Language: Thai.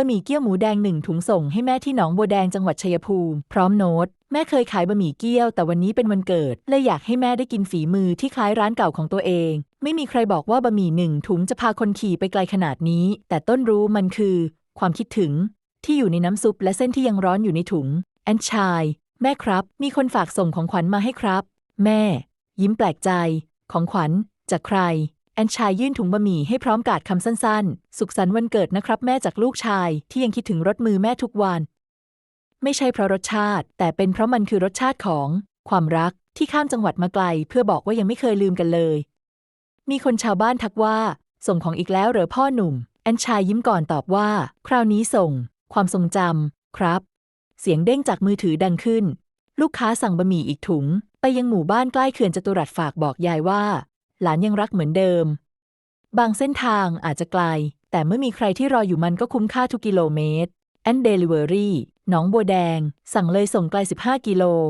บะหมี่เกี๊ยวหมูแดงหนึ่งถุงส่งให้แม่ที่หนองบัวแดงจังหวัดชัยภูมิ พร้อมโน้ต แม่เคยขายบะหมี่เกี๊ยว แต่วันนี้เป็นวันเกิดเลยอยากให้แม่ได้กินฝีมือที่คล้ายร้านเก่าของตัวเอง ไม่มีใครบอกว่าบะหมี่หนึ่งถุงจะพาคนขี่ไปไกลขนาดนี้ แต่ต้นรู้มันคือ ความคิดถึง ที่อยู่ในน้ำซุปและเส้นที่ยังร้อนอยู่ในถุงแอนชาย แม่ครับ มีคนฝากส่งของขวัญมาให้ครับ แม่ ยิ้มแปลกใจ ของขวัญจากใคร แอนชายยื่นถุงบะหมี่ให้พร้อมกาดคำสั้นๆ สุขสันต์วันเกิดนะครับแม่จากลูกชายที่ยังคิดถึงรสมือแม่ทุกวัน ไม่ใช่เพราะรสชาติ แต่เป็นเพราะมันคือรสชาติของ ความรักที่ข้ามจังหวัดมาไกล เพื่อบอกว่ายังไม่เคยลืมกันเลย มีคนชาวบ้านทักว่า ส่งของอีกแล้วเหรอพ่อหนุ่ม แอนชายยิ้มก่อนตอบว่า คราวนี้ส่ง ความทรงจำครับ เสียงเด้งจากมือถือดังขึ้น ลูกค้าสั่งบะหมี่อีกถุง ไปยังหมู่บ้านใกล้เขื่อนจตุรัสฝากบอกยายว่า หลานยังรักเหมือนเดิม บางเส้นทางอาจจะไกล แต่เมื่อมีใครที่รออยู่มันก็คุ้มค่าทุกกิโลเมตรแอนเดลิเวอรี่หนองบัวแดง สั่งเลยส่งไกล 15 กิโล